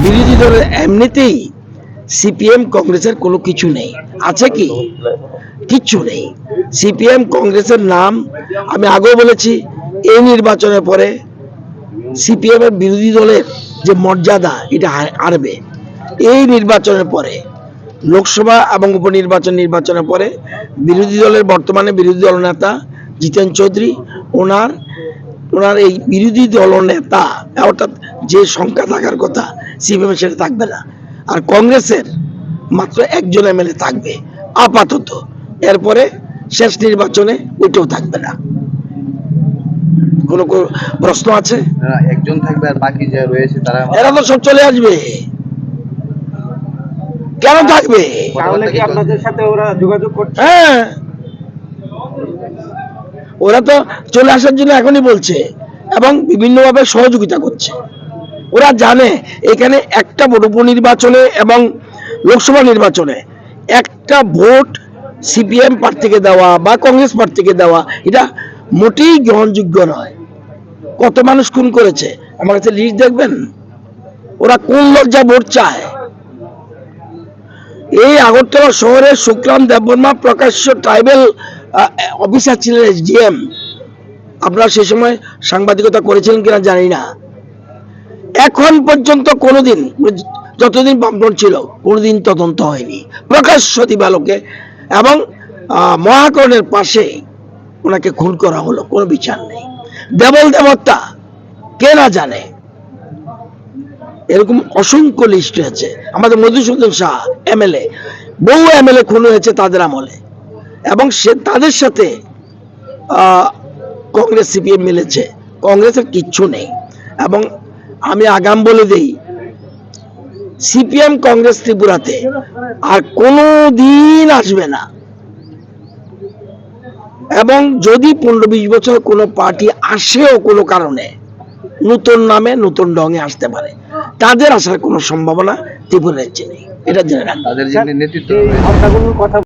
বিরোধী দলের এমনিতেই সিপিএম কংগ্রেসের কোনো কিছু নেই। আছে কি? কিচ্ছু নেই। সিপিএম কংগ্রেসের নাম আমি আগেও বলেছি, এই নির্বাচনের পরে সিপিএম এর বিরোধী দলের যে মর্যাদা, এটা হারবে। এই নির্বাচনের পরে, লোকসভা এবং উপনির্বাচন নির্বাচনের পরে বিরোধী দলের বর্তমানে বিরোধী দল নেতা জিতেন চৌধুরী, ওনার ওনার এই বিরোধী দল নেতা, অর্থাৎ যে সংখ্যা থাকার কথা সিপিএম সেটা থাকবে না। আর কংগ্রেসের মাত্র একজন এমএলএ থাকবে আপাতত। এরপরে শেষ নির্বাচনে ওইটাও থাকবে না। কোনো কোনো প্রশ্ন আছে? একজন থাকবে আর বাকি যে রয়েছে তারা এরা তো সব চলে আসবে। কেন থাকবে? তাহলে কি আপনাদের সাথে ওরা যোগাযোগ করছে? হ্যাঁ। ওরা তো চলে আসার জন্য এখনই বলছে এবং বিভিন্নভাবে সহযোগিতা করছে। ওরা জানে এখানে একটা ভোট উপনির্বাচনে এবং লোকসভা নির্বাচনে একটা ভোট সিপিএম প্রার্থীকে দেওয়া বা কংগ্রেস প্রার্থীকে দেওয়া, এটা মোটেই গ্রহণযোগ্য নয়। কত মানুষ খুন করেছে? আমার কাছে লিস্ট দেখবেন? ওরা কোন লজ্জা ভোট চায়? এই আগরতলা শহরে শুক্রাম দেববর্মা প্রকাশ্য ট্রাইবেল অফিসার ছিলেন এসডিএম আপনারা সে সময় সাংবাদিকতা করেছিলেন কিনা জানি না। এখন পর্যন্ত কোনোদিন, যতদিন বামফ্রন্ট ছিল, কোনোদিন তদন্ত হয়নি। প্রকাশ্য দিবালোকে এবং মহাকরণের পাশে ওনাকে খুন করা হলো, কোনো বিচার নেই। দেবল দেবতা, কে না জানে? এরকম অসংখ্য লিস্ট আছে আমাদের মধুসূদন শাহ, এমএলএ, বহু এমএলএ খুন হয়েছে তাদের আমলে। এবং সে, তাদের সাথে কংগ্রেস, সিপিএম মিলেছে। কংগ্রেসের কিচ্ছু নেই। এবং আমি আগাম বলে দেই সিপিএম কংগ্রেস ত্রিপুরাতে আর কোনো দিন আসবে না। এবং যদি পনেরো বিশ বছর কোনো পার্টি আসেও কোনো কারণে নতুন নামে নতুন রঙে আসতে পারে তাদের আসার কোনো সম্ভাবনা ত্রিপুরার চেয়ে নেই। এটা জেনে রাখবেন কথা